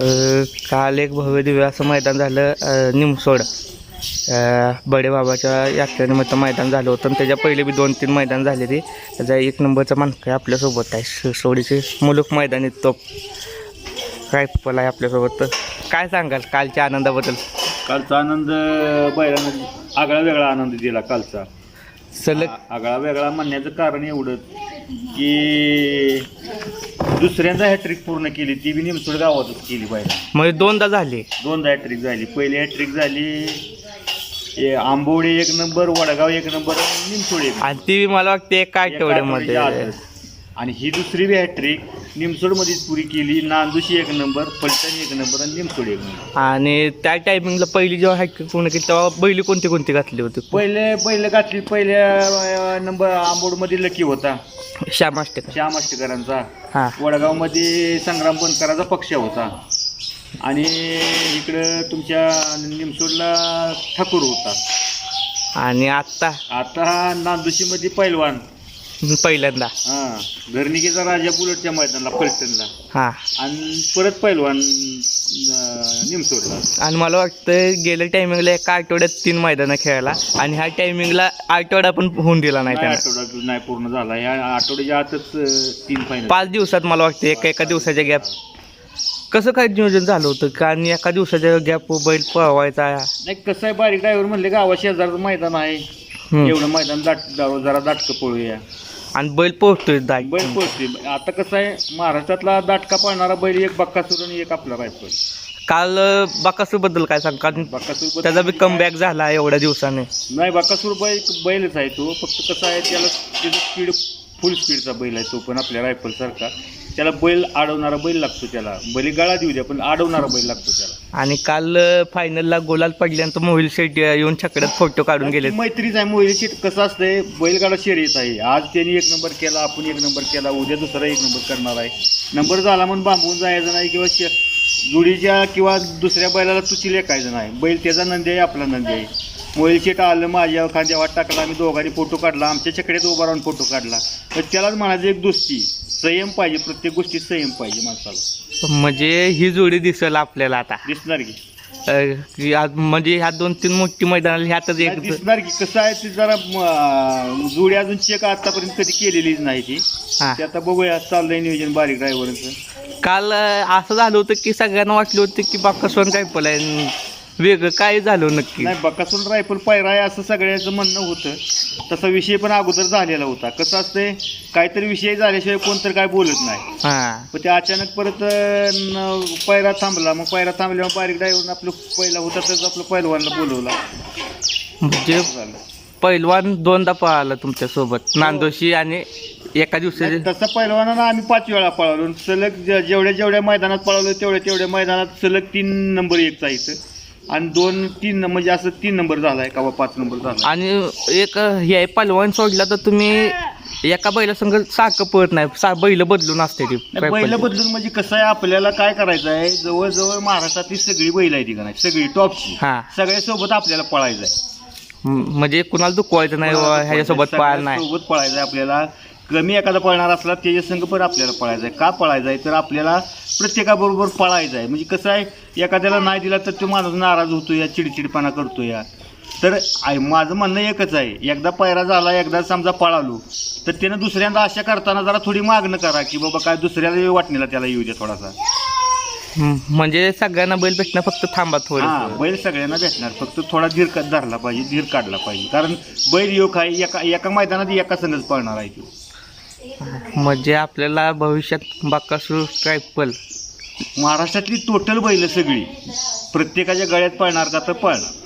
काल एक भव्य दिव्य असं मैदान झालं निमसोड. बडेबाबाच्या यात्रेनिमित्त मैदान झालं होतं आणि त्याच्या पहिले बी दोन तीन मैदान झाले ते त्याचा एक नंबरचा मानकं आपल्यासोबत आहे. शिरसोडीचे मुलुक मैदानी तो. काय पल आहे आपल्यासोबत. तर काय सांगाल कालच्या आनंदाबद्दल? कालचा आनंद बैलानं आगळा वेगळा आनंद दिला कालचा. सलग आगळा वेगळा म्हणण्याचं कारण एवढंच की दुसऱ्यांदा हॅट्रिक पूर्ण केली ती बी निमसोड गावातच केली बैला म्हणजे दोनदा झाले? दोनदा हॅट्रिक झाली. पहिली हॅट्रिक झाली ए, आंबोडी एक नंबर वडगाव एक नंबर निमसोड एक आणि ती मला वाटते एका एका आठवड्यामध्ये आठवड्याच्या आतच. आणि ही दुसरी बी हॅट्रिक निमसोडमध्येच पुरी केली. नांदुशी एक नंबर पलटण एक नंबर आणि निमसोड एक नंबर आणि त्या टायमिंगला पहिली जेव्हा हायकिंग पूर्ण केली तेव्हा बैली कोणती कोणती घातली होती? पहिले पहिले घातली. पहिल्या नंबर आंबोडमध्ये लकी होता. श्याम अष्टेकर श्याम अष्टकरांचा हां. वडगावमध्ये संग्राम बनकराचा पक्ष होता. आणि इकडं तुमच्या निमसोडला ठाकूर होता. आणि आत्ता? आता नांदुशीमध्ये पैलवान. पहिल्यांदा. हां घरनिकेचा राजा बुलेटच्या मैदानाला पलटणला. हां. आणि परत पैलवान निमसोडला आणि मला वाटतं गेल्या टायमिंगला एका आठवड्यात तीन मैदानं खेळायला. आणि ह्या टायमिंगला आठवडा पण होऊन दिला नाही त्यानं. आठवडा नाही पूर्ण झाला. या आठवड्याच्या आतच अं, तीन फायनल पाच दिवसात मला वाटतं एका एका दिवसाच्या गॅप कसं काय नियोजन झालं होतं? का आणि एका दिवसाच्या गॅप बैल पळवायचा? नाही कसं आहे बारीक ड्रायव्हर म्हणले गावा शेजारचं मैदान आहे. हम्म. एवढं मैदान दाट जरा दाटकं पळूया. आणि बैल पोहतोय दाट बैल पोचते आता कसं आहे महाराष्ट्रातला दाटका पाळणारा बैल एक बक्कासूर आणि एक आपला रायफल काल बकासूरबद्दल काय सांग? कारण बक्कासूर त्याचा बी कमबॅक झाला एवढ्या दिवसाने. नाही बक्कासूर बैल बैलच आहे तो. फक्त कसं आहे त्याला त्याचं स्पीड फुल स्पीडचा बैल आहे तो पण आपल्या रायफल सारखा त्याला बैल अडवणारा बैल लागतो त्याला. बैल गळा देऊ द्या पण अडवणारा बैल लागतो त्याला. आणि काल फायनलला गोलाल पडल्यानंतर मोहिल शेट येऊन छकड्यात फोटो काढून गेले मैत्रीच आहे मोहिलीची कसं असतंय बैलगाडा शर्यत आहे. आज त्यांनी एक नंबर केला आपण एक नंबर केला उद्या दुसरा एक नंबर करणार आहे. नंबर झाला म्हणून बांबून जायचं नाही किंवा शे- जुडीच्या किंवा दुसऱ्या बैलाला तुची लेखायचं नाही. बैल त्याचा नंदी आहे आपला नंदी आहे. मोहिल शेट आलं माझ्या खांद्यावर टाकला आम्ही दोघांनी फोटो काढला आमच्या छकड्यात उभा राहून फोटो काढला. तर त्यालाच म्हणायचं एक दोस्ती. संयम पाहिजे प्रत्येक गोष्टीत संयम पाहिजे माणसाला. म्हणजे ही जोडी दिसेल आपल्याला आता. दिसणार की. अं, की आज- म्हणजे ह्या दोन तीन मोठी मैदानाला ह्यातच नाही, एक दिसणार की. कसं आहे ती जरा म, जोडी अजून चेक आतापर्यंत कधी केलेलीच नाही ती. हा. ते आता बघूया चाललंय नियोजन बारीक ड्रायव्हरचं काल अं, असं झालं होतं की सगळ्यांना वाटलं होतं की बाकासोन काय पलाय वेगळं काय झालं नक्की? नाही बकासून रायफल पायरा आहे असं सगळ्याचं म्हणणं होतं. तसा विषय पण अगोदर झालेला होता. कसं असतंय काहीतरी विषय झाल्याशिवाय कोणतरी काय बोलत नाही. हा. पण ते अचानक परत अं, पायरा थांबला. मग पायरा थांबल्यावर बारीक ड्रायव्हरनं आपलं पहिला होता तर आपलं पहिलवानला बोलवला. म्हणजे झालं. पैलवान दोनदा पळाला तुमच्यासोबत नांदोशी आणि एका दिवसाचे नाही, तसं पहिलवानानं आम्ही पाच वेळा पळवलो सलग जे- जेवढ्या जेवढ्या मैदानात पळवलो तेवढ्या तेवढ्या मैदानात सलग तीन नंबर एकचा इथं. आणि दोन तीन म्हणजे असं तीन नंबर झालाय का बा पाच नंबर झाला आणि एक हे आहे, पैलवान सोडला तर तुम्ही एका बैला संग सारखं पळत नाही. सा बैल बदलून असते ती. बैल बदलून म्हणजे कसं आहे आपल्याला काय करायचं आहे जवळजवळ महाराष्ट्रातली सगळी बैल आहे ती का नाही? सगळी टॉपची. हा. सगळ्यासोबत आपल्याला पळायचं आहे. म्हणजे कुणाला दुखवायचं नाही ह्याच्यासोबत पळायला नाही. सोबत पळायचं आहे आपल्याला. कमी एखादा पळणार असला त्याच्या संघ पण आपल्याला पळायचं आहे. का पळायचं आहे? तर आपल्याला प्रत्येकाबरोबर पळायचं आहे. म्हणजे कसं आहे एखाद्याला नाही दिला तर तो माणूस नाराज होतो या चिडचिडपणा करतो या. तर आय- माझं म्हणणं एकच आहे एकदा पैरा झाला एकदा समजा पळालो तर त्यानं दुसऱ्यांदा अशा करताना जरा थोडी मागणं करा की बाबा काय दुसऱ्याला वाटणीला त्याला येऊ द्या थोडासा. म्हणजे सगळ्यांना बैल भेटणं फक्त थांबा हा थोडं बैल सगळ्यांना भेटणार. फक्त थोडा धीर धरला पाहिजे धीर काढला पाहिजे. कारण बैल योग आहे एका एका मैदानात एका संघच पळणार आहे तो. म्हणजे आपल्याला भविष्यात बाकासूर ट्रायपल महाराष्ट्रातली टोटल बैल सगळी. प्रत्येकाच्या गळ्यात पळणार का तर पळणार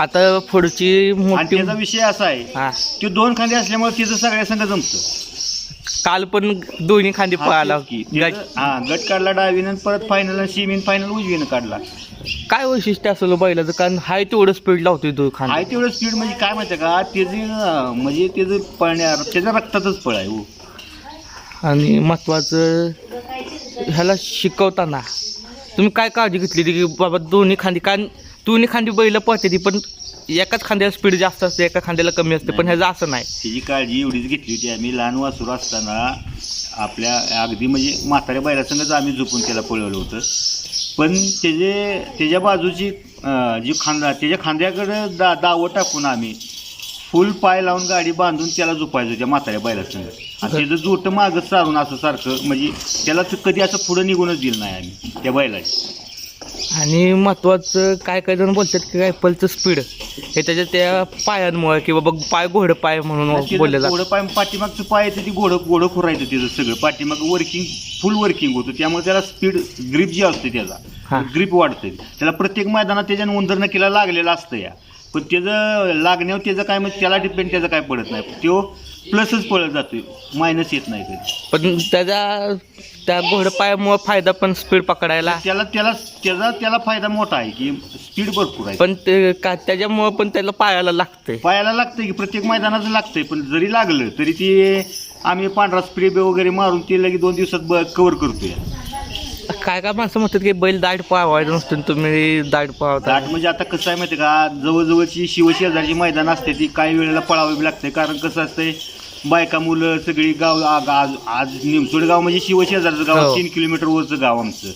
आता पुढची आणि मोठी त्याचा विषय असा आहे हा. की दोन खांदे असल्यामुळे तिचं सगळ्या संघ जमतं. काल पण दोन्ही खांदी पळाला. की. हा गट काढला डावीनं परत फायनल सीमीन फायनल उजवीनं काढला. काय वैशिष्ट्य असेल बैलाचं? कारण हाय तेवढं स्पीड लावतोय तो आहे खांदा तेवढं स्पीड म्हणजे काय माहिती का? त्याची म्हणजे त्याचं पळण्या त्याच्या रक्तातच पळ आहे हो. आणि महत्वाचं ह्याला शिकवताना. तुम्ही काय काळजी घेतली होती की बाबा दोन्ही खांदी कारण दोन्ही खांदी बैल पळते ती पण एकाच खांद्याला स्पीड जास्त असते एका खांद्याला कमी असते पण ह्याचं असं नाही. त्याची काळजी एवढीच घेतली होती आम्ही. लहान वासुर असताना आपल्या अगदी म्हणजे म्हाताऱ्या बैलासंगच आम्ही झोपून त्याला पळवलं होतं. पण त्याचे त्याच्या बाजूची जी खांदा त्याच्या खांद्याकडे दा दावं टाकून आम्ही फुल पाय लावून गाडी बांधून त्याला झोपायचो त्या म्हाताऱ्या बैलासंग आणि त्याचं जोट मागच सारून असं सारखं म्हणजे त्याला तर कधी असं पुढं निघूनच दिलं नाही आम्ही त्या बैलाची. आणि महत्वाचं काय काय जण बोलतात की रायफलचं स्पीड हे त्याच्या त्या पायांमुळे किंवा बघ पाय घोडं पाय म्हणून बोलले जातं घोडं पाय पाठीमागचं पाय येतं ती घोडं घोडं खुरायचं त्याचं सगळं. पाठीमाग वर्किंग फुल वर्किंग होतं. त्यामुळे त्याला स्पीड ग्रीप जी असते हा. त्याचा ग्रीप वाढते. त्याला प्रत्येक मैदानात त्याच्या उंदर नक्कीला लागलेलं असतं या. पण त्याचं लागण्यावर त्याचं काय म्हणजे त्याला डिपेंड त्याचं काय पडत नाही. तो प्लसच पळत जातोय. मायनस येत नाही कधी. पण त्याच्या त्या घोडं पायामुळे फायदा पण स्पीड पकडायला. त्याला त्याला त्याचा त्याला फायदा मोठा आहे की स्पीड भरपूर आहे. पण ते का त्याच्यामुळं पण त्याला पायाला लागतंय. पायाला लागतंय की प्रत्येक मैदानाचं लागतंय पण जरी लागलं तरी ते आम्ही पांढरा स्प्रे वगैरे मारून ते लगे दोन दिवसात कव्हर करतोय. काय काय माणसं म्हणतात की बैल दाट पावायचं नसतं तुम्ही दाट पावता दाट म्हणजे आता कसं आहे माहिती का? जवळजवळची शिवशेजारची मैदान असते ती काही वेळेला पळावी लागते. कारण कसं असतंय बायका मुलं सगळी गाव आ- आज आज निमसोड गाव म्हणजे शिवशेजारचं गाव हो. तीन किलोमीटर वरचं गाव आमचं.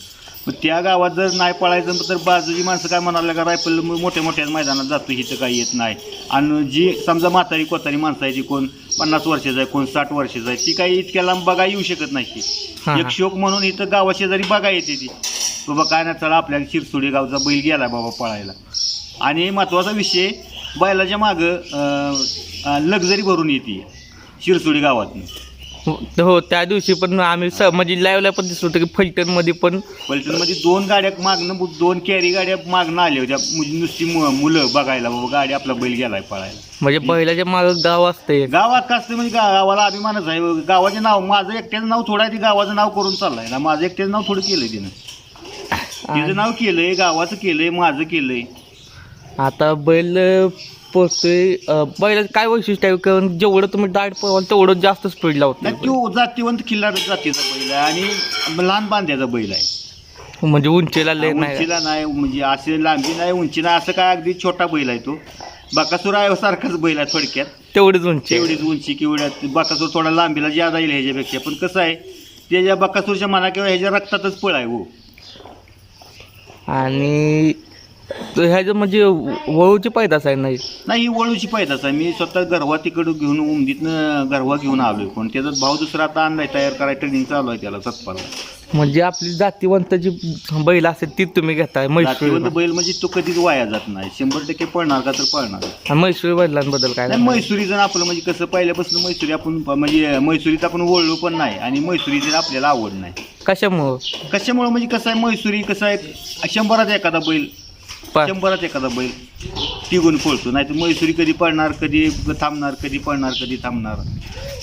मग त्या गावात जर नाही पळायचं तर बाजूची माणसं काय म्हणाले का रायफल मोठ्या मोठ्या मैदानात जातो इथं काही येत नाही. आणि जी समजा म्हातारी कोतारी माणसं आहे ती कोण पन्नास वर्षाचं आहे कोण साठ वर्षाचं आहे ती काही इतक्या लांब बघा येऊ शकत नाही ती. एक शोक म्हणून इथं गावाशेजारी बघा येते ती. बाबा काय नाही चला आपल्या शिरसोडी गावचा बैल गेला बाबा पळायला. आणि महत्त्वाचा विषय बैलाच्या मागं लक्झरी भरून येते शिरसोडी गावातनं. हो त्या दिवशी पण आम्ही स म्हणजे लाईव्हला पण दिसत होतं की फलटणमध्ये पण पलटणमध्ये दोन गाड्या मागणं दोन कॅरी गाड्या मागणं आल्या होत्या. म्हणजे नुसती मु- मुलं बघायला बाबा गाडी आपला बैल गेलाय पळायला. म्हणजे बैलाच्या मागं गाव असतंय. गावात का असतं म्हणजे गा- गावाला अभिमानच आहे. गावाचे नाव माझं एकट्याचं नाव थोडं आहे ते गावाचं नाव करून चाललंय. ना माझं एकट्याचं नाव थोडं केलंय तिनं. तिचं नाव केलंय गावाचं केलंय माझं केलंय. आता बैल पोचतोय अं, बैलाचं काय वैशिष्ट्य आहे? कारण जेवढं तुम्ही दाट पळवाल तेवढं जास्त स्पीड लावतो नाही तो जातीवंत खिल्लार जातीचा बैल आहे आणि लहान बांध्याचा बैल आहे. म्हणजे उंचीला लय नाही. उंचीला नाही म्हणजे असे लांबी नाही उंची नाही असं काय अगदी छोटा बैल आहे तो. बाकासूर आहे सारखाच बैल आहे थोडक्यात. तेवढीच उंची आहे. तेवढीच उंची किंवा बाकासूर थोडा लांबीला ज्यादा येईल ह्याच्यापेक्षा. पण कसं आहे त्याच्या बाकासूरच्या मना किंवा ह्याच्या रक्तातच पळ आहे हो. आणि तो ह्याचं म्हणजे वळूची पैदास आहे नाही नाही ही वळूची पैदाच आहे. मी स्वतः गरवा तिकडं घेऊन उमदीतनं गरवा घेऊन आलोय. पण त्याचा भाव दुसरा आता आणलाय तयार करायला ट्रेनिंग चालू आहे त्याला तत्पाला म्हणजे आपली जातीवंत जी बैल असेल ती तुम्ही घेताय म्हैसूर जातीवंत बैल. म्हणजे तो कधीच वाया जात नाही. शंभर टक्के पळणार का तर पळणार. म्हैसूर बैलांबद्दल काय नाही मैसुरीचं आपलं म्हणजे कसं पहिल्यापासून मैसुरी आपण म्हणजे मैसुरीत आपण वळलो पण नाही आणि मैसुरीची आपल्याला आवड नाही. कशामुळं? कशामुळे? म्हणजे कसं आहे मैसुरी कसं आहे शंभरात एखादा बैल पा- शंभरात एखादा बैल. तिगून पळतो. नाही तर मैसुरी कधी पळणार कधी थांबणार कधी पळणार कधी थांबणार.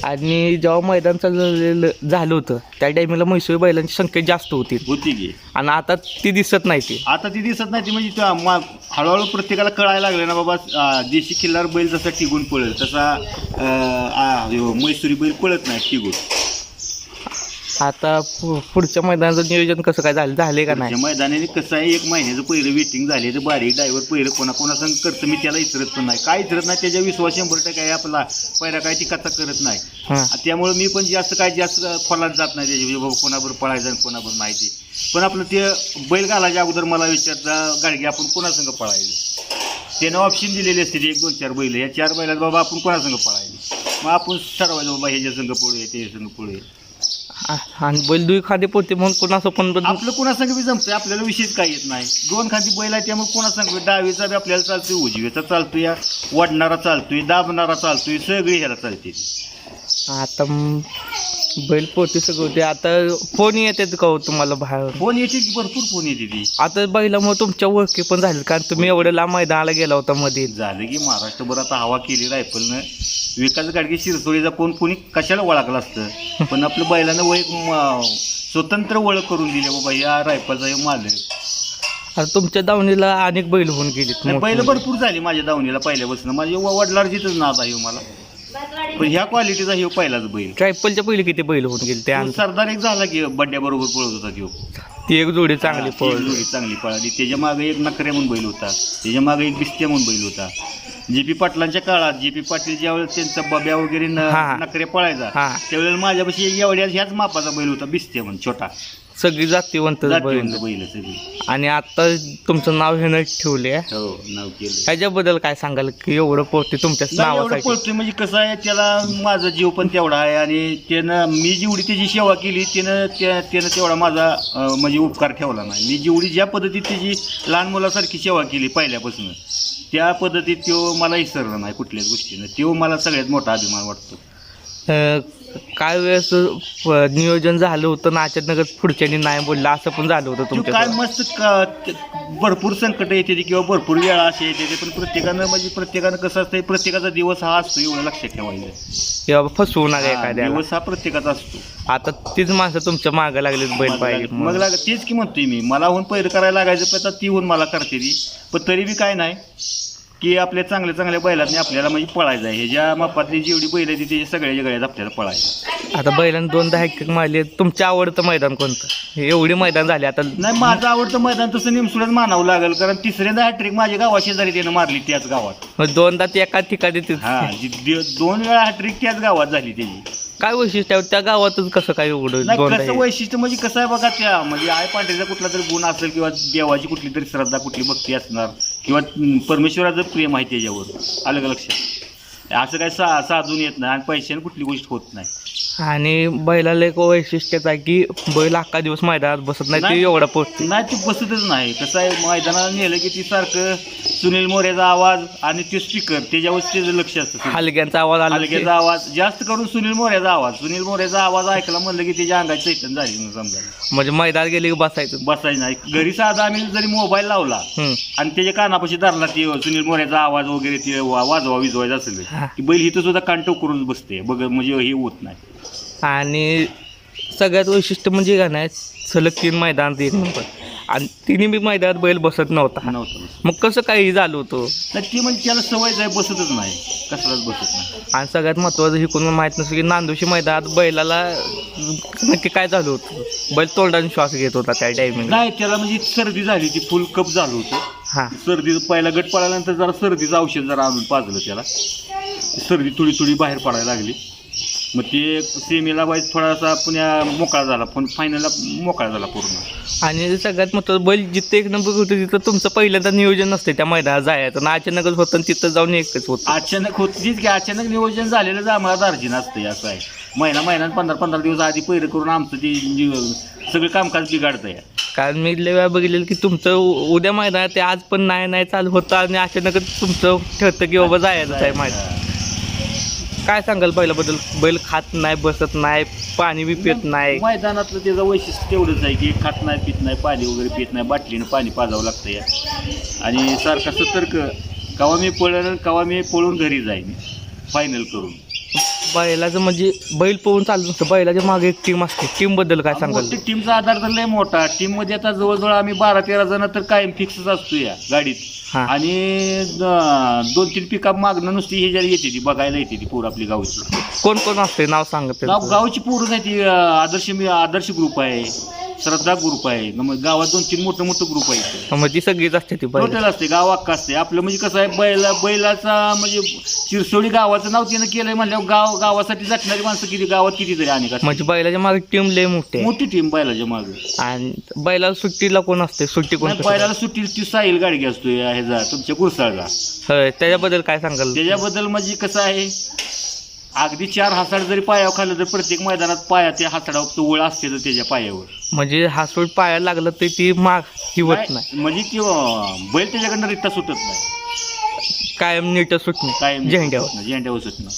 आणि जेव्हा मैदान चाललेलं झालं होतं त्या टायमिंगला म्हैसूर बैलांची संख्या जास्त होती. होती की. आणि आता ती दिसत नाही ती. आता ती दिसत नाही ती म्हणजे त्या मा- हळूहळू प्रत्येकाला कळायला लागलं ना बाबा देशी खिल्लार बैल जसा टिगून पळेल तसा मैसुरी बैल पळत नाही टिगून आता पु- पुढच्या मैदानाचं नियोजन कसं काय झालं झाले का नाही? मैदानाने कसं आहे एक महिन्याचं पहिलं वेटिंग झाले तर बारीक ड्रायव्हर पहिलं कोणा कोणा संग करतं मी त्याला इचरत पण नाही. काय इचरत नाही त्याच्या विश्वास शंभर टक्के आहे आपला. पहिला काय ती कथा करत नाही. हां. त्यामुळे मी पण जास्त काय जास्त खोलात जात नाही त्याच्या बाबा कोणाबरोबर पळायचं आणि कोणाबरोबर माहिती पण आपलं ते बैल घालायच्या अगोदर मला विचारता गाडगे आपण कोणासंग पळायचं? त्यानं ऑप्शन दिलेले असते एक दोन चार बैल. या चार बैलात बाबा आपण कोणासंग पळायचं? मग आपण ठरवायचं बाबा ह्याच्या संघ पळूया ते संघ पळूया आणि बैल दुई खांदे पोते म्हणून कोणाचं पण बदल आपलं कोणासंग बी जमतंय आपल्याला विशेष काय येत नाही. दोन खांदी बैल आहे त्यामुळे कोणासंग बी डावीचा बी आपल्याला चालतोय उजवीचा चालतोय वडणारा चालतोय दाबणारा चालतोय सगळी ह्याला चालते आता म- बैल पोते सगळं होते. आता फोन येतात का हो तुम्हाला बाहेर? फोन येते की भरपूर फोन येते ती. आता बैलामुळे तुमच्या ओळखी पण झाली कारण तुम्ही एवढ्या लांब मैदानाला गेला होता मध्ये झालं की महाराष्ट्रभर आता हवा केली रायफलनं. विकास गाडगे शिरसोळीचा कोण कोणी कशाला ओळखलं असतं? पण आपलं बैलानं म- स्वतंत्र ओळख करून दिली बाबा या रायफलचा हे मालक. आता तुमच्या दावणीला अनेक बैल होऊन मोठे. बैल भरपूर झाली माझ्या दावणीला पहिल्यापासून. माझ्या व- वडिलांचीच नाद आहे हो मला. पण ह्या क्वालिटीचा हे पहिलाच बैल. ट्रायपलच्या पहिले किती बैल होऊन गेले ते तो आणि सरदार एक झाला की बड्ड्या बरोबर पळत होता तो ती एक जोडी चांगली ती पळली. जोडी चांगली पळाली. त्याच्यामागे एक नकऱ्या म्हणून बैल होता. त्याच्यामागे एक बिस्त्या म्हणून बैल होता. जे पी पाटलांच्या काळात जे पी पाटील ज्यावेळेस त्यांचा बब्या वगैरे न- हा. नकऱ्या पळायचा हा. त्यावेळेला माझ्यापाशी एवढ्या ह्याच मापाचा बैल होता बिस्त्या म्हणून छोटा. सगळी जातीवंत बैल जातीवंत बैल सगळी. आणि आता तुमचं नाव ह्यानं ठेवले हो नाव केलं ह्याच्याबद्दल काय सांगाल? की एवढं पोहोचते तुमच्याच नाही, एवढं नावासाठी. पळतोय म्हणजे कसं आहे त्याला माझा जीव पण तेवढा आहे आणि त्यानं मी जेवढी त्याची सेवा केली त्यानं त्या त्यानं तेवढा माझा अं, म्हणजे उपकार ठेवला नाही. मी जेवढी ज्या पद्धतीत त्याची लहान मुलासारखी सेवा केली पहिल्यापासून त्या पद्धतीत तो मला विसरला नाही कुठल्याच गोष्टीनं. तो मला सगळ्यात मोठा अभिमान वाटतो. अं, काय वेळेस नियोजन झालं होतं ना अचानकच पुढच्यानी नाही बोललं? असं पण झालं होतं तो काय तुमच्या मस्त का भरपूर संकट येते किंवा भरपूर वेळा असे येते पण प्रत्येकानं म्हणजे प्रत्येकानं कसं असतं प्रत्येकाचा दिवस हा असतो एवढं लक्षात ठेवायचं. किंवा फसवू नका हा, एखाद्याला. दिवस हा प्रत्येकाचा असतो. आता तीच माणसं तुमच्या मागं लागलीत बैल पाहिजे मग लाग तेच की म्हणतोय मी. मला होऊन पैर करायला लागायचं पण आता ती होऊन मला करते ती. पण तरी बी काय नाही. की आपल्या चांगल्या चांगल्या बैलांनी आपल्याला म्हणजे पळायचं आहे. ह्याच्या मापातली जेवढी बैल आहे ती त्याच्या सगळ्याच्या गळ्यात आपल्याला पळायचं आता बैलांनी दोनदा हॅकिंग मारले. तुमच्या आवडतं मैदान कोणतं? हे एवढी मैदान झाले आता. नाही माझं आवडतं मैदान तसं निमसुडच मानावं लागेल कारण तिसऱ्यांदा हॅट्रिक माझ्या गावा शेजारी त्यानं मारली त्याच गावात. दोनदा ते एका ठिकाणी हा जी- दोन वेळा हॅट्रिक त्याच गावात झाली त्याची. काय वैशिष्ट्य आहे? त्या गावातच कसं काय एवढं नाही कसं? वैशिष्ट्य म्हणजे कसं आहे बघा त्या म्हणजे आय पांढरीचा कुठला तरी गुण असेल किंवा देवाची कुठली तरी श्रद्धा कुठली भक्ती असणार किंवा हम्म, परमेश्वराचं प्रेम आहे त्याच्यावर आलं का लक्षात असं काय सा साधून येत नाही आणि पैशाने कुठली गोष्ट होत नाही आणि बैलाला एक वैशिष्ट्यच आहे की बैल अख्खा दिवस मैदानात बसत नाही ते. एवढा पोचते नाही ती बसतच नाही. कसं आहे मैदानाला नेलं की ती सारखं सुनील मोऱ्याचा आवाज आणि ते स्पीकर त्याच्यावर त्याचं लक्ष असतं हलग्यांचा आवाज आला की- हलक्याचा आवाज जास्त करून सुनील मोऱ्याचा आवाज. सुनील मोऱ्याचा आवाज ऐकला म्हणलं की त्याच्या अंगात चैतन झाली म्हणून समजा म्हणजे मैदानात गेले की बसायचं? बसायचं नाही. घरी साधा आम्ही जरी मोबाईल लावला हम्म. आणि त्याच्या कानापाशी धरला ते सुनील मोऱ्याचा आवाज वगैरे ते वा- वाजवा विजवायचा असेल. हा. की बैल इथं सुद्धा कांटो करून बसते. बघ म्हणजे हे होत नाही. आणि सगळ्यात वैशिष्ट्य म्हणजे का नाही सलग तीन मैदानात एक नंबर आणि तिन्ही बी मैदानात बैल बसत नव्हता. नव्हतं. मग कसं काही झालं होतं? नाही ती म्हणजे त्याला सवयच आहे बसतच नाही. कसलाच बसत नाही. आणि सगळ्यात महत्त्वाचं हे कोणी माहीत नसतं की नांदोशी मैदानात बैलाला नक्की काय झालं होतं? बैल तोंडाने श्वास घेत होता त्या टायमिंगला नाही त्याला म्हणजे सर्दी झाली ती फुल कप झालं होतं. हां. सर्दी पहिला गट पडाल्यानंतर जरा सर्दीचं औषध जरा आणून पाजलं त्याला. सर्दी थोडी थोडी बाहेर पडायला लागली. मग ते सेमीला बाई थोडासा पुण्या मोकळा झाला पण फायनलला मोकळा झाला पूर्ण. आणि सगळ्यात महत्त्वाचं बैल जिथं एक नंबर होतं तिथं तुमचं पहिल्यांदा नियोजन नसते त्या मैदानात जायचं. ना अचानकच होतं आणि तिथं जाऊन एकच होतं. अचानक होतीच की अचानक नियोजन झालेलं आम्हाला दार्जिन असतं असं आहे. महिना महिन्यात पंधरा पंधरा दिवस आधी पैर करून आमचं ते नि- सगळं कामकाज बिघाडतं या कारण मी लय वेळा बघितलेलं की तुमचं उ- उद्या मैदानात ते आज पण नाही नाही चालू होतं आणि अचानकच तुमचं ठरतं की बाबा जायचं आहे मैदान. काय सांगाल बैलाबद्दल? बैल खात नाही बसत नाही पाणी बी पित नाही. मैदानातलं त्याचं वैशिष्ट्य तेवढंच आहे की खात नाही पित नाही पाणी वगैरे पित नाही बाटलीनं पाणी पाजावं लागतं या. आणि सारखा सतर्क कवा मी पळेल कवा मी पळून घरी जाईन फायनल करून. बैलाचं म्हणजे बैल पोहून चालत नसतं. बैलाच्या मागे एक टीम असते. टीमबद्दल काय सांगाल? मोठी टीमचा आधार तर लय मोठा. टीममध्ये आता जवळजवळ आम्ही बारा तेरा जण तर कायम फिक्सच असतो या गाडीत. हां. आणि द- दोन तीन पिकअप मागणं नुसती हे ज्याला येते ती बघायला येते ती पूर आपली गावची. कोण कोण असते नाव सांगत गाव गावची पोरच आहे ती अं, आदर्श मी आदर्श ग्रुप आहे. श्रद्धा ग्रुप आहे. मग गावात दोन तीन मोठं मोठं ग्रुप आहे. मग ती सगळीच असते ती बैल टोटल असते. गाव अख्खा असते आपलं म्हणजे कसं आहे बैला बैलाचा म्हणजे चिरसोडी गावाचं नाव त्यानं केलंय म्हणल्यावर गाव गावासाठी झटणारी माणसं किती गावात किती तरी अनेक असतात. म्हणजे बैलाच्या मागे टीम लय मोठी आहे. मोठी टीम बैलाच्या मागे. आणि बैलाला सुट्टीला कोण असते सुट्टी कोण नाही, बैलाला सुट्टी ती साहिल गाडी असतो ह्याचा तुमच्या गुरसाळला होय त्याच्याबद्दल काय सांगाल? त्याच्याबद्दल म्हणजे कसं आहे अगदी चार हासाड जरी पायावर खाल्लं तर प्रत्येक मैदानात पाया त्या हासाडावर वळ असते तर त्याच्या पायावर. म्हणजे हासूट पायाला लागलं तर ती माग हिवत नाही म्हणजे ती अं, बैल त्याच्याकडनं रित्ता सुटत नाही. कायम नीट सुटणे कायम झेंड्यावर. झेंड्यावर सुटणं.